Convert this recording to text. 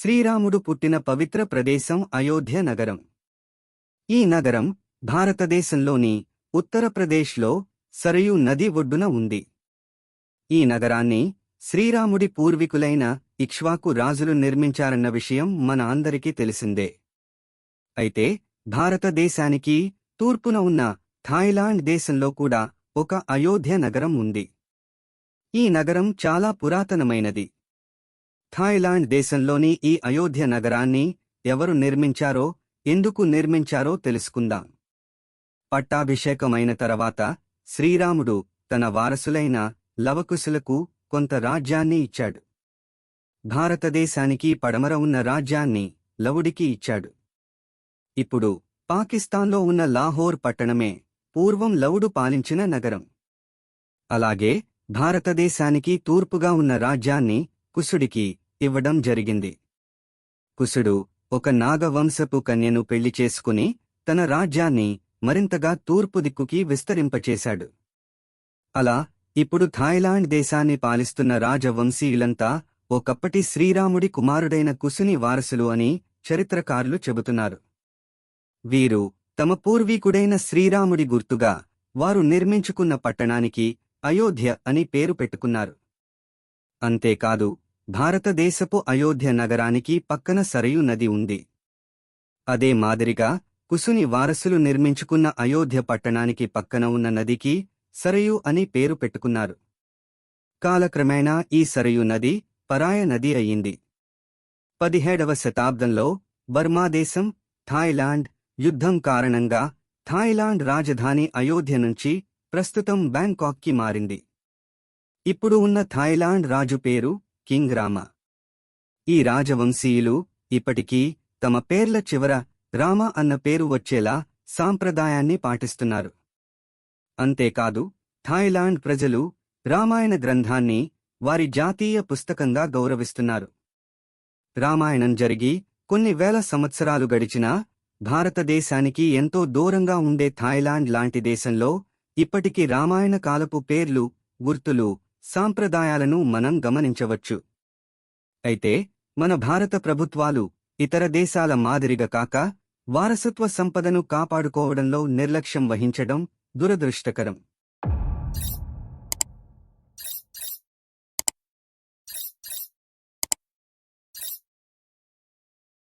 శ్రీరాముడు పుట్టిన పవిత్ర ప్రదేశం అయోధ్య నగరం. ఈ నగరం భారతదేశంలోని ఉత్తరప్రదేశ్లో సరయూ నది ఒడ్డున ఉంది. ఈ నగరాన్ని శ్రీరాముడి పూర్వీకులైన ఇక్ష్వాకు రాజులు నిర్మించారన్న విషయం మన అందరికీ తెలిసిందే. అయితే భారతదేశానికి తూర్పున ఉన్న థాయిలాండ్ దేశంలో కూడా ఒక అయోధ్య నగరం ఉంది. ఈ నగరం చాలా పురాతనమైనది. థాయిలాండ్ దేశంలోని ఈ అయోధ్య నగరాన్ని ఎవరు నిర్మించారో ఎందుకు నిర్మించారో తెలుసుకుందాం. పట్టాభిషేకమైన తర్వాత శ్రీరాముడు తన వారసులైన లవకుశులకు కొంత రాజ్యాన్ని ఇచ్చాడు. భారతదేశానికి పడమర ఉన్న రాజ్యాన్ని లవుడికి ఇచ్చాడు. ఇప్పుడు పాకిస్తాన్లో ఉన్న లాహోర్ పట్టణమే పూర్వం లవుడు పాలించిన నగరం. అలాగే భారతదేశానికి తూర్పుగా ఉన్న రాజ్యాన్ని కుసుడికి ఇవ్వడం జరిగింది. కుసుడు ఒక నాగవంశపు కన్యను పెళ్ళి చేసుకుని తన రాజ్యాన్ని మరింతగా తూర్పు దిక్కుకి విస్తరింపచేశాడు. అలా ఇప్పుడు థాయిలాండ్ దేశాన్ని పాలిస్తున్న రాజవంశీయులంతా ఒకప్పటి శ్రీరాముడి కుమారుడైన కుసుని వారసులు అని చరిత్రకారులు చెబుతున్నారు. వీరు తమ పూర్వీకుడైన శ్రీరాముడి గుర్తుగా వారు నిర్మించుకున్న పట్టణానికి అయోధ్య అని పేరు పెట్టుకున్నారు. అంతేకాదు భారతదేశపు అయోధ్య నగరానికి పక్కన సరయు నది ఉంది. అదే మాదిరిగా కుసుని వారసులు నిర్మించుకున్న అయోధ్య పట్టణానికి పక్కన ఉన్న నదికి సరయు అని పేరు పెట్టుకున్నారు. కాలక్రమేణా ఈ సరయు నది పరాయ నది అయింది. పదిహేడవ శతాబ్దంలో బర్మాదేశం థాయిలాండ్ యుద్ధం కారణంగా థాయిలాండ్ రాజధాని అయోధ్య నుంచి ప్రస్తుతం బ్యాంకాక్కి మారింది. ఇప్పుడు ఉన్న థాయిలాండ్ రాజు పేరు కింగ్ రామ. ఈ రాజవంశీయులు ఇప్పటికీ తమ పేర్ల చివర రామ అన్న పేరు వచ్చేలా సాంప్రదాయాన్ని పాటిస్తున్నారు. అంతేకాదు థాయిలాండ్ ప్రజలు రామాయణ గ్రంథాన్ని వారి జాతీయ పుస్తకంగా గౌరవిస్తున్నారు. రామాయణం జరిగి కొన్ని వేల సంవత్సరాలు గడిచినా భారతదేశానికి ఎంతో దూరంగా ఉండే థాయిలాండ్ లాంటి దేశంలో ఇప్పటికీ రామాయణ కాలపు పేర్లు గుర్తులు సాంప్రదాయాలను మనం గమనించవచ్చు. అయితే మన భారత ప్రభుత్వాలు ఇతర దేశాల మాదిరిగా కాక వారసత్వ సంపదను కాపాడుకోవడంలో నిర్లక్ష్యం వహించడం దురదృష్టకరం.